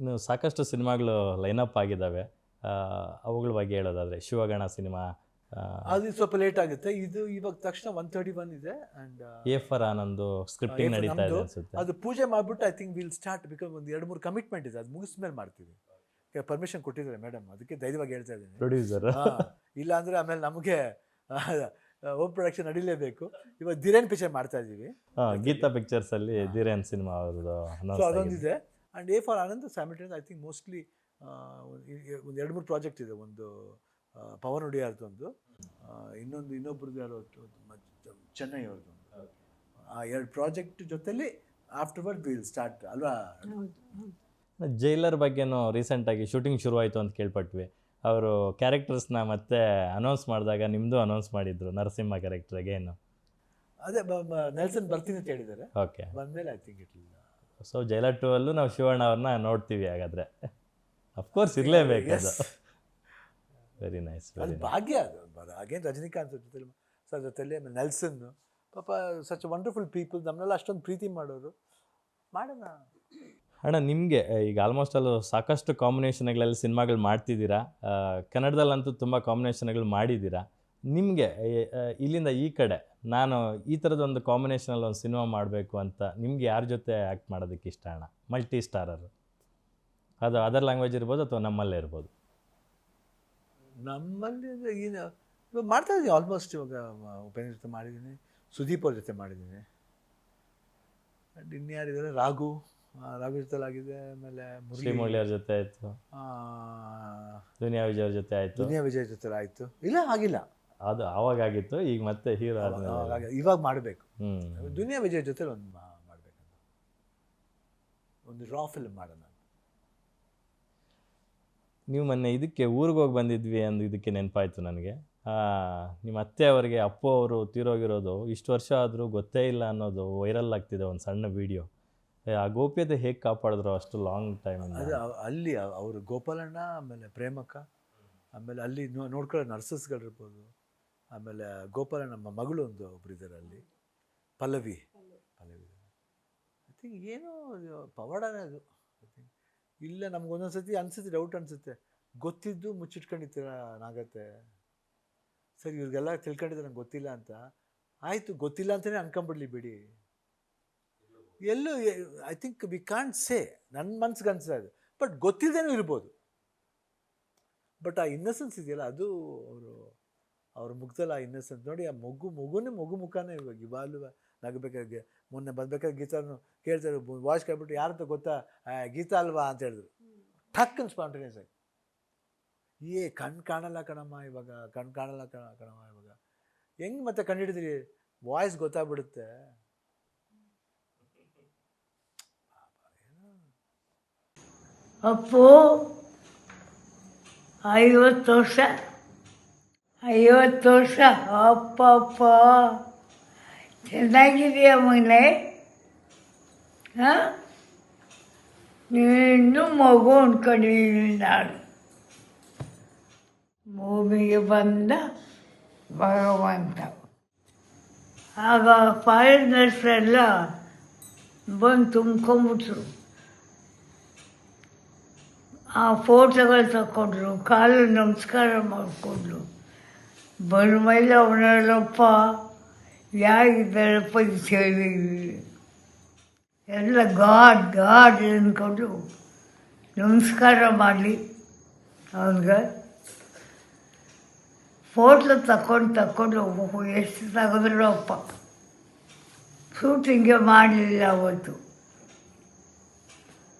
ಇನ್ನು ಸಾಕಷ್ಟು ಸಿನಿಮಾಗಳು ಲೈನಪ್ ಆಗಿದ್ದಾವೆ. ಅವುಗಳ ಬಗ್ಗೆ ಹೇಳೋದಾದರೆ ಶಿವಗಣ ಸಿನಿಮಾ ಅದು ಸ್ವಲ್ಪ ಲೇಟ್ ಆಗುತ್ತೆ. ಇದು ಇವಾಗ ತಕ್ಷಣ ಒನ್ ತರ್ಟಿ ಒನ್ ಇದೆ and a for Anand scripting ನಡೀತಾ ಇದೆ ಅನ್ಸುತ್ತೆ. ಅದು ಪೂಜೆ ಮಾಡ್ಬಿಟ್ಟು I think will start because ಒಂದು ಎರಡು ಮೂರು ಕಮಿಟ್ಮೆಂಟ್ ಇದೆ. ಅದು ಮುಗಿಸ್ ಮೇಲೆ ಮಾಡ್ತೀವಿ. ಪರ್ಮಿಷನ್ ಕೊಟ್ಟಿದ್ದಾರೆ ಮೇಡಮ್ ಅದಕ್ಕೆ ಧೈರ್ಯವಾಗಿ ಹೇಳ್ತಾ ಇದ್ದೀನಿ. ಪ್ರೊಡ್ಯೂಸರ್ ಇಲ್ಲ ಅಂದ್ರೆ ಆಮೇಲೆ ನಮಗೆ ಹೋಮ್ ಪ್ರೊಡಕ್ಷನ್ ನಡೀಲೇಬೇಕು. ಇವಾಗ ಧೀರೇನ್ ಪಿಕ್ಚರ್ ಮಾಡ್ತಾ ಇದ್ದೀವಿ. ಗೀತಾ ಪಿಕ್ಚರ್ಸ್ ಅಲ್ಲಿ ಧೀರೇನ್ ಸಿನಿಮಾ ಅವ್ರದ್ದು ಅದೊಂದಿದೆ. And a for Anand ಸ್ಯಾಮಿಟೈಸ್ I think mostly ಒಂದು ಎರಡು ಮೂರು ಪ್ರಾಜೆಕ್ಟ್ ಇದೆ ಒಂದು ಪವನ್ ಒಂದು ಇನ್ನೊಂದು ಇನ್ನೊಬ್ರದ್ದು ಯಾರೋ ಚೆನ್ನೈ ಅವ್ರದ್ದು ಒಂದು. ಆ ಎರಡು ಪ್ರಾಜೆಕ್ಟ್ ಜೊತೆಲಿ ಆಫ್ಟರ್ವರ್ಡ್ ವಿಲ್ ಸ್ಟಾರ್ಟ್ ಅಲ್ವಾ? ಜೈಲರ್ ಬಗ್ಗೆನೂ ರೀಸೆಂಟಾಗಿ ಶೂಟಿಂಗ್ ಶುರುವಾಯಿತು ಅಂತ ಕೇಳ್ಪಟ್ವಿ. ಅವರು ಕ್ಯಾರೆಕ್ಟರ್ಸ್ನ ಮತ್ತೆ ಅನೌನ್ಸ್ ಮಾಡಿದಾಗ ನಿಮ್ಮದು ಅನೌನ್ಸ್ ಮಾಡಿದ್ರು ನರಸಿಂಹ ಕ್ಯಾರೆಕ್ಟರ್ ಏನು ಅದೇ ನೆಲ್ಸನ್ ಬರ್ತೀನಿ ಅಂತ ಹೇಳಿದ್ದಾರೆ. ಓಕೆ ಬಂದಮೇಲೆ I think it so Jailer two ಅಲ್ಲೂ ನಾವು ಶಿವಣ್ಣ ಅವ್ರನ್ನ ನೋಡ್ತೀವಿ ಹಾಗಾದ್ರೆ. ಅಫ್ಕೋರ್ಸ್ ಇರಲೇಬೇಕು ಅದು. ವೆರಿ ನೈಸ್ ಅದು ಭಾಗ್ಯ ಅದು. ಹಾಗೇನು ರಜನಿಕಾಂತ್ ಜೊತೆ ಸರ್ ಜೊತೆಲಿ ಆಮೇಲೆ ನೆಲ್ಸನ್ ಪಾಪ ಸಚ್ ವಂಡರ್ಫುಲ್ ಪೀಪಲ್ ನಮ್ಮನ್ನೆಲ್ಲ ಅಷ್ಟೊಂದು ಪ್ರೀತಿ ಮಾಡೋರು. ಮಾಡೋಣ. ಅಣ್ಣ ನಿಮಗೆ ಈಗ ಆಲ್ಮೋಸ್ಟ್ ಅಲ್ಲೂ ಸಾಕಷ್ಟು ಕಾಂಬಿನೇಷನ್ಗಳಲ್ಲಿ ಸಿನಿಮಾಗಳು ಮಾಡ್ತಿದ್ದೀರಾ? ಕನ್ನಡದಲ್ಲಂತೂ ತುಂಬ ಕಾಂಬಿನೇಷನ್ಗಳು ಮಾಡಿದ್ದೀರಾ? ನಿಮಗೆ ಇಲ್ಲಿಂದ ಈ ಕಡೆ ನಾನು ಈ ಥರದೊಂದು ಕಾಂಬಿನೇಷನಲ್ಲಿ ಒಂದು ಸಿನಿಮಾ ಮಾಡಬೇಕು ಅಂತ ನಿಮಗೆ ಯಾರ ಜೊತೆ ಆ್ಯಕ್ಟ್ ಮಾಡೋದಕ್ಕೆ ಇಷ್ಟ ಅಣ್ಣ? ಮಲ್ಟಿ ಸ್ಟಾರರು ಅದು ಅದರ್ ಲ್ಯಾಂಗ್ವೇಜ್ ಇರ್ಬೋದು ಅಥವಾ ನಮ್ಮಲ್ಲೇ ಇರ್ಬೋದು? ನಮ್ಮಲ್ಲಿ ಈಗ ಮಾಡ್ತಾ ಇದ್ದೀನಿ ಆಲ್ಮೋಸ್ಟ್ ಇವಾಗ ಉಪೇನ್ ಉಪೇಂದ್ರ ಜೊತೆ ಮಾಡಿದ್ದೀನಿ ಸುದೀಪ್ ಅವ್ರ ಜೊತೆ ಮಾಡಿದ್ದೀನಿ. ಆ್ಯಂಡ್ ಇನ್ಯಾರಿದ್ದಾರೆ ರಾಘು. ರಾಘು ಜೊತೆ ಆಗಿದೆ ಆಮೇಲೆ ಮುರಳಿ. ಮುರಳಿ ಅವ್ರ ಜೊತೆ ಆಯಿತು. ದುನಿಯಾ ವಿಜಯ್ ಅವ್ರ ಜೊತೆ ಆಯಿತು. ದುನಿಯಾ ವಿಜಯ್ ಜೊತೆ ಆಯಿತು. ಇಲ್ಲ ಆಗಿಲ್ಲ ಅದು ಆವಾಗಿತ್ತು ಈಗ ಮತ್ತೆ ಹೀರೋ ಆದಮೇಲೆ ಇವಾಗ ಮಾಡಬೇಕು. ಹ್ಞೂ ದುನಿಯಾ ವಿಜಯ್ ಜೊತೆ ಒಂದು ಮಾಡಬೇಕು ಒಂದು ರಾ ಫಿಲ್ಮ್ ಮಾಡೋಣ ನೀವು ಮೊನ್ನೆ ಇದಕ್ಕೆ ಊರಿಗೆ ಹೋಗಿ ಬಂದಿದ್ವಿ ಅಂದು ಇದಕ್ಕೆ ನೆನಪಾಯ್ತು ನನಗೆ. ನಿಮ್ಮ ಅತ್ತೆ ಅವರಿಗೆ ಅಪ್ಪು ಅವರು ತೀರೋಗಿರೋದು ಇಷ್ಟು ವರ್ಷ ಆದರೂ ಗೊತ್ತೇ ಇಲ್ಲ ಅನ್ನೋದು ವೈರಲ್ ಆಗ್ತಿದೆ ಒಂದು ಸಣ್ಣ ವಿಡಿಯೋ ಆ ಗೋಪ್ಯತೆ ಹೇಗೆ ಕಾಪಾಡಿದ್ರು ಅಷ್ಟು ಲಾಂಗ್ ಟೈಮ್ ಅದು ಅವ್- ಅಲ್ಲಿ ಅವ್- ಅವರು ಗೋಪಾಲಣ್ಣ ಆಮೇಲೆ ಪ್ರೇಮಕ್ಕ ಆಮೇಲೆ ಅಲ್ಲಿ ನೋ ನೋಡ್ಕೊಳ್ಳೋ ನರ್ಸಸ್ಗಳಿರ್ಬೋದು ಆಮೇಲೆ ಗೋಪಾಲ ನಮ್ಮ ಮಗಳು ಒಂದು ಒಬ್ರು ಇದ್ದಾರೆ ಅಲ್ಲಿ. ಪಲ್ಲವಿ. ಪಲ್ಲವಿ. ಐ ಥಿಂಕ್ ಏನೋ ಪವಾಡನೇ ಅದು. ಇಲ್ಲ, ನಮ್ಗೆ ಒಂದೊಂದು ಸತಿ ಅನ್ಸುತ್ತೆ ಡೌಟ್ ಅನಿಸುತ್ತೆ. ಗೊತ್ತಿದ್ದು ಮುಚ್ಚಿಟ್ಕೊಂಡಿರ್ತೀರ ನಾಗತ್ತೆ? ಸರಿ, ಇವ್ರಿಗೆಲ್ಲ ತಿಳ್ಕೊಂಡಿದ್ರೆ ನಂಗೆ ಗೊತ್ತಿಲ್ಲ ಅಂತ. ಆಯಿತು, ಗೊತ್ತಿಲ್ಲ ಅಂತಲೇ ಅನ್ಕೊಂಬಿಡ್ಲಿ ಬಿಡಿ. ಎಲ್ಲೂ I think we can't say ನನ್ನ ಮನ್ಸಿಗೆ ಅನಿಸ್ತಾ ಇದೆ ಬಟ್ ಗೊತ್ತಿಲ್ಲದೇನೂ ಇರ್ಬೋದು. ಬಟ್ ಆ ಇನ್ನಸೆನ್ಸ್ ಇದೆಯಲ್ಲ, ಅದು ಅವರು ಅವ್ರ ಮುಗ್ದಲ್ಲ ಆ ಇನ್ನಸೆನ್ಸ್. ನೋಡಿ ಆ ಮಗು ಮಗುನೇ ಮಗು ಮುಖಾನೇ ಇವಾಗ ಇವಾಗಲೂ ನಗಬೇಕಾಗಿ ಮೊನ್ನೆ ಬಂದ್ಬೇಕಾದ್ರೆ ಗೀತಾನು ಕೇಳ್ತಾರೆ ವಾಯ್ಸ್ ಕೇಳ್ಬಿಟ್ಟು ಯಾರಂತ ಗೊತ್ತಾ? ಗೀತಾ ಅಲ್ವಾ ಅಂತ ಹೇಳಿದ್ರು. ಟಕ್ ಸ್ಪಾಂಟೇನಿಯಸ್ ಆಗಿ. ಏ ಕಣ್ಣು ಕಾಣಲ್ಲ ಕಣಮ್ಮ ಇವಾಗ ಕಣ್ಣು ಕಾಣಲ್ಲ ಕಣ ಕಣಮ್ಮ ಇವಾಗ. ಹೆಂಗೆ ಮತ್ತೆ ಕಂಡಿಡಿದ್ರಿ ವಾಯ್ಸ್ ಗೊತ್ತಾಗ್ಬಿಡುತ್ತೆ. ಅಪ್ಪು ಐವತ್ತು ವರ್ಷ ಐವತ್ತು ವರ್ಷ ಅಪ್ಪಪ್ಪ. ಚೆನ್ನಾಗಿದೆಯಾ ಮನೆ ಹಾಂ? ನೀನು ಮಗು ಅಂದ್ಕೊಂಡಿದ್ದೀನಿ ನಾನು. ಭೂಮಿಗೆ ಬಂದ ಭಗವಂತ. ಆಗ ಫಾರಿನರ್ಸ್ ಎಲ್ಲ ಬಂದು ತುಂಬ್ಕೊಂಬಿಟ್ರು ಆ ಫೋಟೋಗಳು ತಗೊಂಡ್ರು ಕಾಲು ನಮಸ್ಕಾರ ಮಾಡಿಕೊಂಡ್ರು. ಬಂದ ಮೇಲೆ ಅವನಲ್ಲಪ್ಪ, ಯಾರಿದ್ದಾರಪ್ಪ ಇದು ಕೇಳಿದ್ವಿ ಎಲ್ಲ ಗಾಡ್ ಗಾಡ್ ಅಂದ್ಕೊಂಡು ನಮಸ್ಕಾರ ಮಾಡಲಿ ಅವನಿಗೆ. ಫೋಟೋ ತಗೊಂಡು ತಗೊಂಡು ಎಷ್ಟು ತೆಗೆದ್ರು ಅಪ್ಪ. ಶೂಟಿಂಗೇ ಮಾಡಲಿಲ್ಲ ಅವತ್ತು.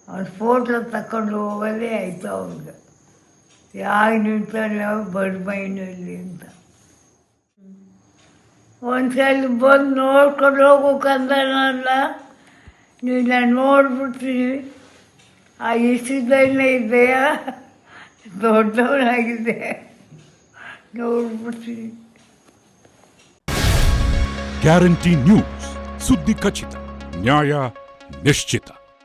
ಅವ್ನು ಫೋಟೋ ತಗೊಂಡು ಹೋಗೋದೇ ಆಯಿತು ಅವ್ನಿಗೆ. ಯಾಕೆ ನಿಂತಾನೆ ಬಡ್ಮೈನಲ್ಲಿ ಅಂತ. ಒಂದ್ಸಲ ಬಂದು ನೋಡ್ಕೊಂಡು ಹೋಗ್ಬೇಕಂದ್ರಲ್ಲ ನೀನು ನೋಡ್ಬಿಡ್ತೀನಿ. ಆ ಇಷ್ಟದಲ್ಲೇ ಇದೆಯಾ ದೊಡ್ಡವನಾಗಿದೆ. ನೋಡ್ಬಿಡ್ತೀನಿ. Guarantee news. ಸುದ್ದಿ ಖಚಿತ, ನ್ಯಾಯ ನಿಶ್ಚಿತ.